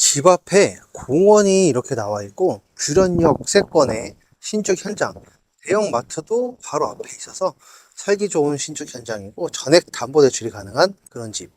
집 앞에 공원이 이렇게 나와 있고 규련역 세권의 신축 현장 대형 마트도 바로 앞에 있어서 살기 좋은 신축 현장이고 전액 담보 대출이 가능한 그런 집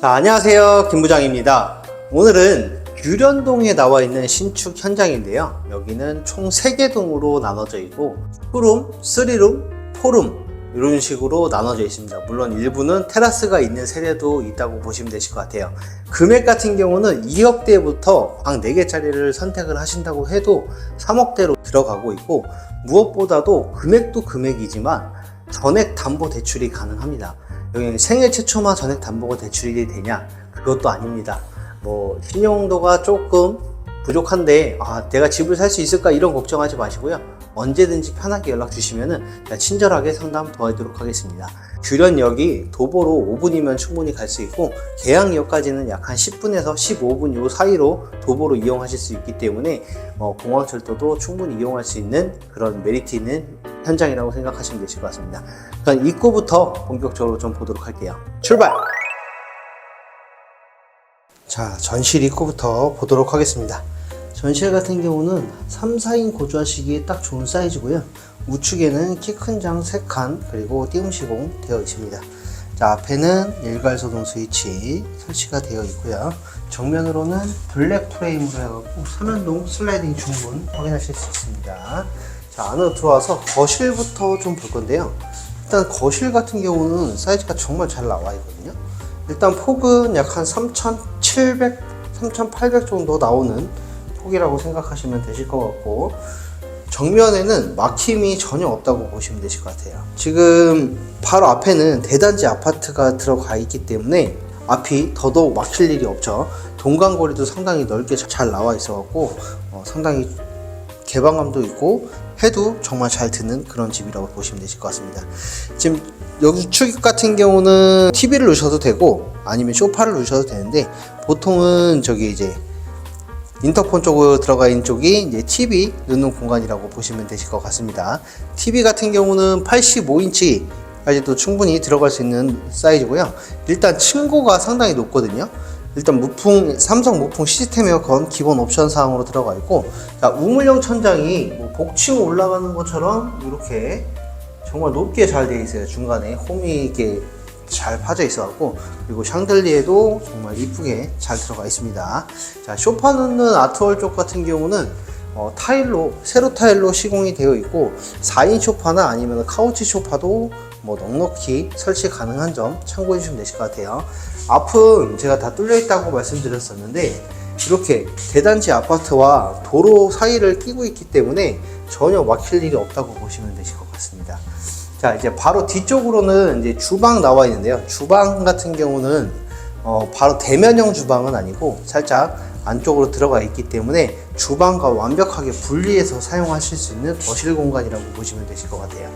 자, 안녕하세요. 김 부장입니다. 오늘은 규련동에 나와 있는 신축 현장인데요. 여기는 총 3개 동으로 나눠져 있고, 투룸, 쓰리룸, 포룸, 이런 식으로 나눠져 있습니다. 물론 일부는 테라스가 있는 세대도 있다고 보시면 되실 것 같아요. 금액 같은 경우는 2억대부터 방 4개짜리를 선택을 하신다고 해도 3억대로 들어가고 있고, 무엇보다도 금액도 금액이지만 전액 담보 대출이 가능합니다. 여기 생애 최초만 전액 담보가 대출이 되냐? 그것도 아닙니다. 뭐 신용도가 조금 부족한데 아, 내가 집을 살 수 있을까 이런 걱정하지 마시고요. 언제든지 편하게 연락 주시면은 친절하게 상담 도와드리도록 하겠습니다. 규련역이 도보로 5분이면 충분히 갈 수 있고 계양역까지는 약 한 10분에서 15분 요 사이로 도보로 이용하실 수 있기 때문에 어, 공항철도도 충분히 이용할 수 있는 그런 메리트 있는 현장이라고 생각하시면 되실 것 같습니다. 그럼 입구부터 본격적으로 좀 보도록 할게요. 출발! 자, 전실 입구부터 보도록 하겠습니다. 전실 같은 경우는 3, 4인 거주하시기에 딱 좋은 사이즈고요. 우측에는 키 큰 장 3칸 그리고 띄움 시공 되어 있습니다. 자, 앞에는 일괄소동 스위치 설치가 되어 있고요. 정면으로는 블랙 프레임으로 해갖고 3연동 슬라이딩 중문 확인하실 수 있습니다. 자, 안으로 들어와서 거실부터 좀 볼 건데요. 일단 거실 같은 경우는 사이즈가 정말 잘 나와 있거든요. 일단 폭은 약 한 3,700, 3,800 정도 나오는 폭이라고 생각하시면 되실 것 같고 정면에는 막힘이 전혀 없다고 보시면 되실 것 같아요. 지금 바로 앞에는 대단지 아파트가 들어가 있기 때문에 앞이 더더욱 막힐 일이 없죠. 동간거리도 상당히 넓게 잘 나와 있어갖고 어, 상당히 개방감도 있고 해도 정말 잘 드는 그런 집이라고 보시면 되실 것 같습니다. 지금 여기 축 같은 경우는 TV를 넣으셔도 되고 아니면 소파를 넣으셔도 되는데 보통은 저기 이제 인터폰 쪽으로 들어가 있는 쪽이 이제 TV 넣는 공간이라고 보시면 되실 것 같습니다. TV 같은 경우는 85인치 까지도 충분히 들어갈 수 있는 사이즈고요. 일단 층고가 상당히 높거든요. 일단 무풍 삼성 무풍 시스템 에어컨 기본 옵션 사항으로 들어가 있고 자, 우물형 천장이 뭐 복층 올라가는 것처럼 이렇게 정말 높게 잘 되어 있어요. 중간에 홈이 이렇게 잘 파져 있어갖고 그리고 샹들리에도 정말 이쁘게 잘 들어가 있습니다. 자 쇼파 넣는 아트월 쪽 같은 경우는 어, 타일로 세로 타일로 시공이 되어 있고 4인 쇼파나 아니면 카우치 쇼파도 뭐 넉넉히 설치 가능한 점 참고해 주시면 되실 것 같아요. 앞은 제가 다 뚫려 있다고 말씀드렸었는데 이렇게 대단지 아파트와 도로 사이를 끼고 있기 때문에 전혀 막힐 일이 없다고 보시면 되실 것 같습니다. 자 이제 바로 뒤쪽으로는 이제 주방 나와 있는데요. 주방 같은 경우는 어, 바로 대면형 주방은 아니고 살짝 안쪽으로 들어가 있기 때문에 주방과 완벽하게 분리해서 사용하실 수 있는 거실 공간이라고 보시면 되실 것 같아요.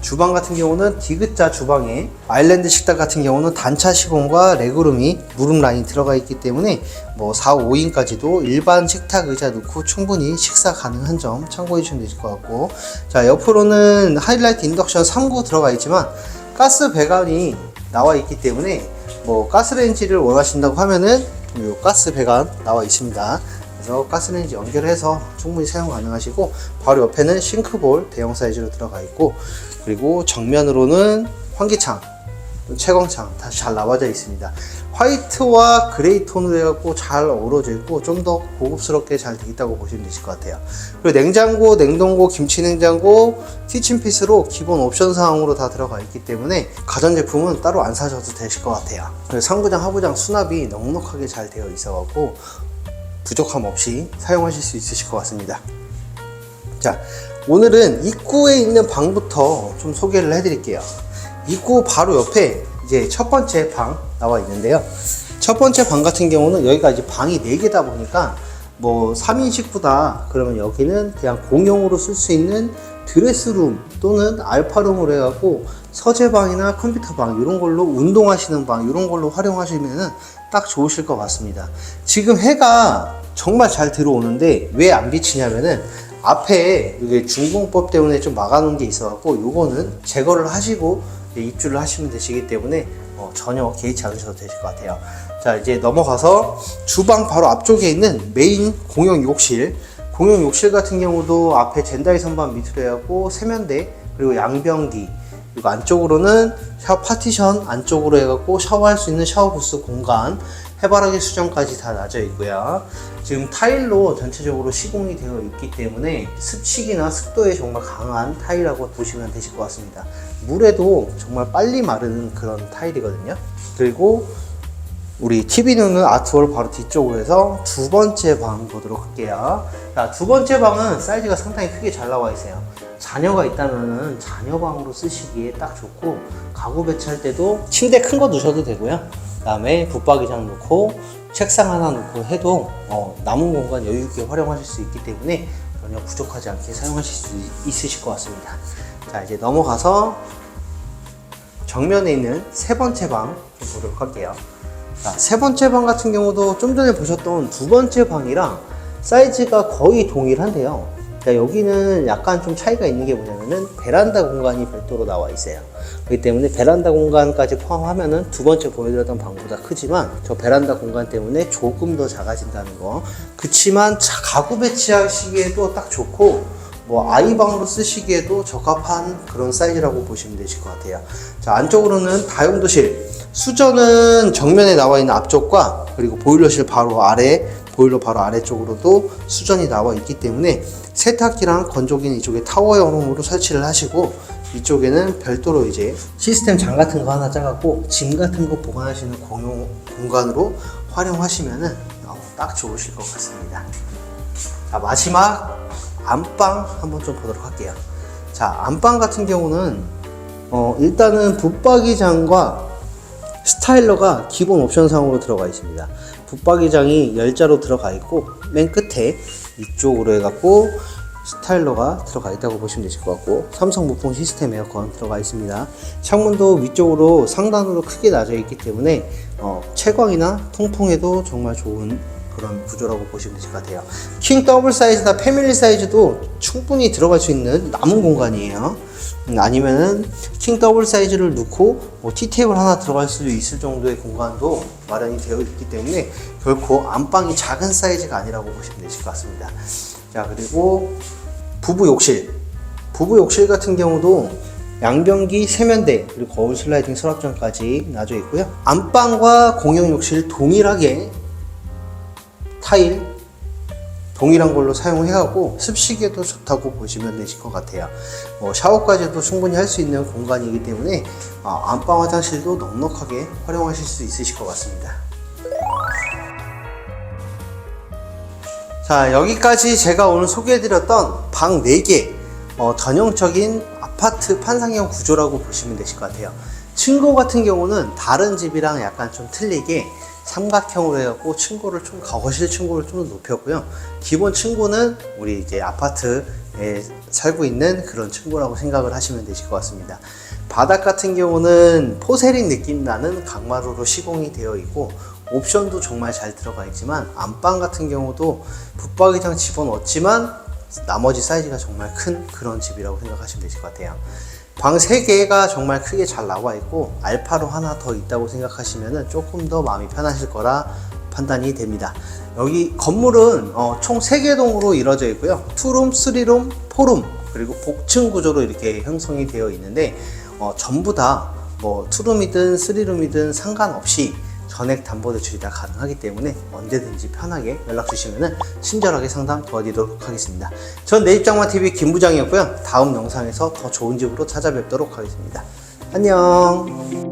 주방 같은 경우는 디귿자 주방에 아일랜드 식탁 같은 경우는 단차 시공과 레그룸이 무릎 라인이 들어가 있기 때문에 뭐 4, 5인까지도 일반 식탁 의자 넣고 충분히 식사 가능한 점 참고해 주시면 되실 것 같고 자 옆으로는 하이라이트 인덕션 3구 들어가 있지만 가스 배관이 나와 있기 때문에 뭐 가스레인지를 원하신다고 하면은 요 가스 배관 나와 있습니다. 그래서 가스레인지 연결해서 충분히 사용 가능하시고 바로 옆에는 싱크볼 대형 사이즈로 들어가 있고 그리고 정면으로는 환기창 채광창 다잘 나와져 있습니다. 화이트와 그레이 톤으로 해갖고 잘 어우러져 있고 좀 더 고급스럽게 잘 되어 있다고 보시면 되실 것 같아요. 그리고 냉장고, 냉동고, 김치 냉장고, 키친핏으로 기본 옵션 사항으로 다 들어가 있기 때문에 가전제품은 따로 안 사셔도 되실 것 같아요. 그리고 상부장, 하부장 수납이 넉넉하게 잘 되어 있어갖고 부족함 없이 사용하실 수 있으실 것 같습니다. 자, 오늘은 입구에 있는 방부터 좀 소개를 해드릴게요. 입구 바로 옆에 이제 첫 번째 방 나와 있는데요. 첫 번째 방 같은 경우는 여기가 이제 방이 4개다 보니까 뭐 3인 식구다 그러면 여기는 그냥 공용으로 쓸 수 있는 드레스룸 또는 알파룸으로 해갖고 서재방이나 컴퓨터방 이런 걸로 운동하시는 방 이런 걸로 활용하시면은 딱 좋으실 것 같습니다. 지금 해가 정말 잘 들어오는데 왜 안 비치냐면은 앞에 이게 중공법 때문에 좀 막아놓은 게 있어갖고 요거는 제거를 하시고 입주를 하시면 되시기 때문에 어, 전혀 개의치 않으셔도 되실 것 같아요. 자 이제 넘어가서 주방 바로 앞쪽에 있는 메인 공용 욕실 공용 욕실 같은 경우도 앞에 젠다이 선반 밑으로 해갖고 세면대 그리고 양변기 그리고 안쪽으로는 샤워 파티션 안쪽으로 해갖고 샤워할 수 있는 샤워 부스 공간 해바라기 수정까지 다 놔져 있고요. 지금 타일로 전체적으로 시공이 되어 있기 때문에 습식이나 습도에 정말 강한 타일이라고 보시면 되실 것 같습니다. 물에도 정말 빨리 마르는 그런 타일이거든요. 그리고 우리 TV는 아트월 바로 뒤쪽으로 해서 두 번째 방 보도록 할게요. 자, 두 번째 방은 사이즈가 상당히 크게 잘 나와 있어요. 자녀가 있다면은 자녀 방으로 쓰시기에 딱 좋고 가구 배치할 때도 침대 큰거 두셔도 되고요. 그다음에 붙박이장 놓고 책상 하나 놓고 해도 어, 남은 공간 여유 있게 활용하실 수 있기 때문에 전혀 부족하지 않게 사용하실 수 있으실 것 같습니다. 자, 이제 넘어가서 정면에 있는 세 번째 방좀 보도록 할게요. 자, 세 번째 방 같은 경우도 좀 전에 보셨던 두 번째 방이랑 사이즈가 거의 동일한데요. 자, 여기는 약간 좀 차이가 있는 게 뭐냐면은 베란다 공간이 별도로 나와 있어요. 그렇기 때문에 베란다 공간까지 포함하면은 두 번째 보여드렸던 방보다 크지만 저 베란다 공간 때문에 조금 더 작아진다는 거. 그치만 자- 가구 배치하시기에도 딱 좋고 뭐 아이방으로 쓰시기에도 적합한 그런 사이즈라고 보시면 되실 것 같아요. 자 안쪽으로는 다용도실 수전은 정면에 나와 있는 앞쪽과 그리고 보일러실 바로 아래 보일러 바로 아래쪽으로도 수전이 나와 있기 때문에 세탁기랑 건조기는 이쪽에 타워형으로 설치를 하시고 이쪽에는 별도로 이제 시스템 장 같은 거 하나 짜갖고 짐 같은 거 보관하시는 공용 공간으로 활용하시면은 어, 딱 좋으실 것 같습니다. 자 마지막 안방 한번 좀 보도록 할게요. 자 안방 같은 경우는 어, 일단은 붙박이장과 스타일러가 기본 옵션상으로 들어가 있습니다. 붙박이장이 열자로 들어가 있고 맨 끝에 이쪽으로 해갖고 스타일러가 들어가 있다고 보시면 되실 것 같고 삼성 무풍 시스템 에어컨 들어가 있습니다. 창문도 위쪽으로 상단으로 크게 나져 있기 때문에 어, 채광이나 통풍에도 정말 좋은 그런 구조라고 보시면 되실 것 같아요. 킹 더블 사이즈나 패밀리 사이즈도 충분히 들어갈 수 있는 남은 공간이에요. 음, 아니면은 킹 더블 사이즈를 넣고 뭐 티테이블 하나 들어갈 수 있을 정도의 공간도 마련이 되어 있기 때문에 결코 안방이 작은 사이즈가 아니라고 보시면 되실 것 같습니다. 자 그리고 부부 욕실 부부 욕실 같은 경우도 양변기 세면대 그리고 거울 슬라이딩 서랍장까지 놔져 있고요. 안방과 공용 욕실 동일하게 타일 동일한 걸로 사용해가고 습식에도 좋다고 보시면 되실 것 같아요. 뭐 샤워까지도 충분히 할 수 있는 공간이기 때문에 아, 안방 화장실도 넉넉하게 활용하실 수 있으실 것 같습니다. 자 여기까지 제가 오늘 소개해드렸던 방 4개 어, 전형적인 아파트 판상형 구조라고 보시면 되실 것 같아요. 층고 같은 경우는 다른 집이랑 약간 좀 틀리게 삼각형으로 해갖고 층고를 좀 거실 층고를 좀 높였고요. 기본 층고는 우리 이제 아파트에 살고 있는 그런 층고라고 생각을 하시면 되실 것 같습니다. 바닥 같은 경우는 포세린 느낌 나는 강마루로 시공이 되어 있고 옵션도 정말 잘 들어가 있지만 안방 같은 경우도 붙박이장 집어넣었지만 나머지 사이즈가 정말 큰 그런 집이라고 생각하시면 되실 것 같아요. 방 3개가 정말 크게 잘 나와 있고 알파로 하나 더 있다고 생각하시면 조금 더 마음이 편하실 거라 판단이 됩니다. 여기 건물은 어, 총 3개 동으로 이루어져 있고요. 투룸, 쓰리룸, 포룸 그리고 복층 구조로 이렇게 형성이 되어 있는데 어, 전부 다 뭐 투룸이든 쓰리룸이든 상관없이 전액 담보 대출이 다 가능하기 때문에 언제든지 편하게 연락 주시면 친절하게 상담 도와드리도록 하겠습니다. 전 내집장만TV 김부장이었고요. 다음 영상에서 더 좋은 집으로 찾아뵙도록 하겠습니다. 안녕!